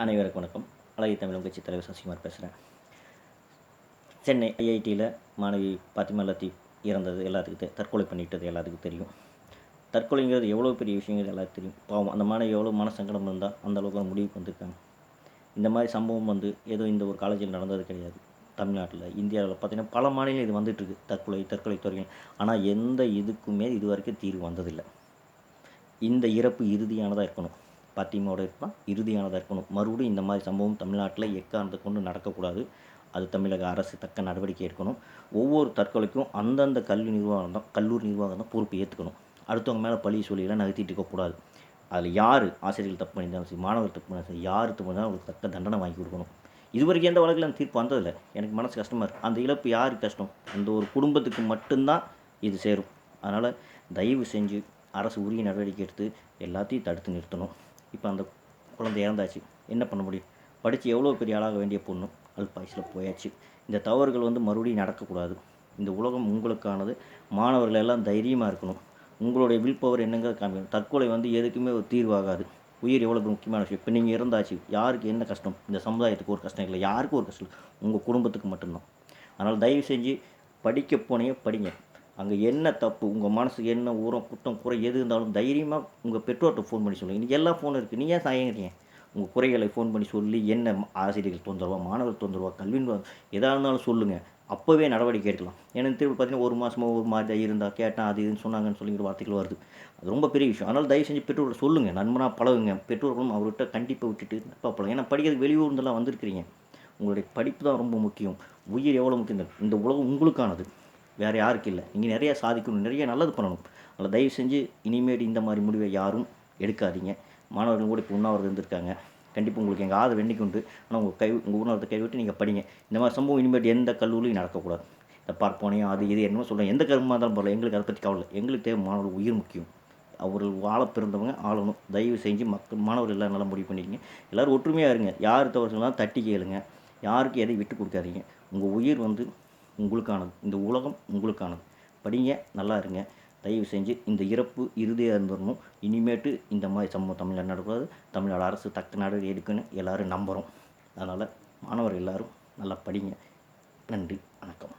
அனைவருக்கும் வணக்கம். அழகிய தமிழ் கட்சி தலைவர் சசிகுமார் பேசுகிறேன் சென்னை ஐஐடியில் மாணவி பாத்திமா லத்தீப் இறந்தது எல்லாத்துக்கும் தெ தற்கொலை பண்ணிட்டது எல்லாத்துக்கும் தெரியும். தற்கொலைங்கிறது எவ்வளோ பெரிய விஷயங்கள் எல்லாத்துக்கும் தெரியும். பாவம் அந்த மாணவி எவ்வளோ மனசங்கடம் இருந்தால் அந்த அளவுக்கு முடிவுக்கு வந்திருக்காங்க. இந்த மாதிரி சம்பவம் வந்து ஏதோ இந்த ஒரு காலேஜில் நடந்தது கிடையாது. தமிழ்நாட்டில் இந்தியாவில் பார்த்தீங்கன்னா பல மாநிலம் இது வந்துட்டுருக்கு. தற்கொலை தற்கொலை துறைகள். ஆனால் எந்த இதுக்குமே இது வரைக்கும் தீர்வு வந்ததில்லை. இந்த இறப்பு இறுதியானதாக இருக்கணும். பாத்திமாவோட இருப்பான். இறுதியானதாக இருக்கணும் மறுபடியும் இந்த மாதிரி சம்பவம் தமிழ்நாட்டில் எக்காரணத்தை கொண்டு நடக்கக்கூடாது. அது தமிழக அரசு தக்க நடவடிக்கை எடுக்கணும். ஒவ்வொரு தற்கொலைக்கும் அந்தந்த கல்வி நிர்வாகம் தான் கல்லூரி நிர்வாகம் தான் பொறுப்பு ஏற்றுக்கணும் அடுத்தவங்க மேலே பழி சொல்லியெல்லாம் நகர்த்திட்டு இருக்கக்கூடாது அதில் யார் ஆசிரியர்கள் தப்பு பண்ணியிருந்தாலும் சரி மாணவர் தப்பு பண்ணாலும் சரி யார் தப்பு பண்ணாலும் அவங்களுக்கு தக்க தண்டனை வாங்கி கொடுக்கணும். இது வரைக்கும் எந்த வழக்கில் அந்த தீர்ப்பு வந்ததில்லை. எனக்கு மனசு கஷ்டமாக இருக்குது அந்த இழப்பு யாருக்கு கஷ்டம்? அந்த ஒரு குடும்பத்துக்கு மட்டும்தான் இது சேரும். அதனால் தயவு செஞ்சு அரசு உரிய நடவடிக்கை எடுத்து எல்லாத்தையும் தடுத்து நிறுத்தணும். இப்போ அந்த குழந்தை இறந்தாச்சு என்ன பண்ண முடியும்? படித்து எவ்வளோ பெரிய ஆளாக வேண்டிய பொண்ணு? அல்பாயுசில் போயாச்சு. இந்த தவறுகள் வந்து மறுபடியும் நடக்கக்கூடாது. இந்த உலகம் உங்களுக்கானது. மாணவர்கள் எல்லாம் தைரியமாக இருக்கணும். உங்களுடைய வில் பவர் என்னங்கிறத காமிக்கணும். தற்கொலை வந்து எதுக்குமே ஒரு தீர்வாகாது. உயிர் எவ்வளோ முக்கியமான விஷயம். இப்போ நீங்கள் இறந்தாச்சு யாருக்கு என்ன கஷ்டம்? இந்த சமுதாயத்துக்கு ஒரு கஷ்டம் இல்லை. யாருக்கும் ஒரு கஷ்டம் இல்லை. உங்கள் குடும்பத்துக்கு மட்டும்தான். அதனால் தயவு செஞ்சு படிக்க போனீங்க படிங்க. அங்கே என்ன தப்பு உங்கள் மனசுக்கு என்ன ஊரம் குத்தம் குறை எது இருந்தாலும் தைரியமாக உங்கள் பெற்றோர்கிட்ட ஃபோன் பண்ணி சொல்லுங்கள் இன்றைக்கி எல்லா ஃபோனும் இருக்குது நீ ஏன் சாயங்கிறீங்க உங்கள் குறைகளை ஃபோன் பண்ணி சொல்லி என்ன ஆசிரியர்கள் தொந்தரவா மாணவர்கள் தொந்தரவா கல்வி எதாக இருந்தாலும் சொல்லுங்கள் அப்போவே நடவடிக்கை எடுக்கலாம். ஏன்னா திருப்பி பார்த்தீங்கன்னா ஒரு மாதமாக ஒரு மாதிரி இருந்தால் கேட்டால் அது இதுன்னு சொன்னாங்கன்னு சொல்லிங்கிற வார்த்தைகள் வருது. அது ரொம்ப பெரிய விஷயம். அதனால் தயவு செஞ்சு பெற்றோர்கள் சொல்லுங்கள் நண்பனாக பழகுங்க. பெற்றோர்களும் அவர்கிட்ட கண்டிப்பாக விட்டுட்டு நட்பாக பழகும் ஏன்னா படிக்கிறதுக்கு வெளியூர்ந்தெல்லாம் வந்திருக்கிறீங்க. உங்களுடைய படிப்பு தான் ரொம்ப முக்கியம். உயிர் எவ்வளோ முக்கியம் இந்த உலகம் உங்களுக்கானது. வேறு யாருக்கு இல்லை. நீங்கள் நிறைய சாதிக்கணும் நிறைய நல்லது பண்ணணும். அதில் தயவு செஞ்சு இனிமேல் இந்த மாதிரி முடிவை யாரும் எடுக்காதீங்க. மாணவர்கள் கூட இப்போ உண்ணாவிரதம் இருந்திருக்காங்க. கண்டிப்பாக உங்களுக்கு எங்கள் ஆதரவு என்னைக்கு உண்டு? ஆனால் உங்கள் கை உங்கள் உணவத்தை கைவிட்டு நீங்கள் படிங்க. இந்த மாதிரி சம்பவம் இனிமேல் எந்த கல்லூரியும் நடக்கக்கூடாது. இந்த பார்ப்போனையும் அது இது என்னமோ சொல்கிறேன் எந்த கருமாக இருந்தாலும் பரவாயில்ல. எங்களுக்கு அதை பற்றி கவலை இல்லை. எங்களுக்கு தேவை மாணவர்கள் உயிர் முக்கியம். அவர்கள் வாழ பிறந்தவங்க ஆளணும். தயவு செஞ்சு மக்கள் மாணவர்கள் எல்லாம் நல்லா முடிவு பண்ணிக்கங்க. எல்லோரும் ஒற்றுமையாக இருங்க. யார் தவறு சொன்னாலும் தட்டி கேளுங்க. யாருக்கு எதையும் விட்டு கொடுக்காதீங்க. உங்கள் உயிர் வந்து உங்களுக்கானது. இந்த உலகம் உங்களுக்கானது. படிங்க நல்லா இருங்க. தயவு செஞ்சு இந்த இறப்பு இறுதியாக இருந்துடணும் இனிமேட்டு இந்த மாதிரி சம்பவம் தமிழ்நாடு நடக்கூடாது தமிழ்நாடு அரசு தக்க நடவடிக்கை எடுக்குன்னு எல்லோரும் நம்புகிறோம் அதனால் மாணவர் எல்லோரும் நல்லா படிங்க. நன்றி வணக்கம்.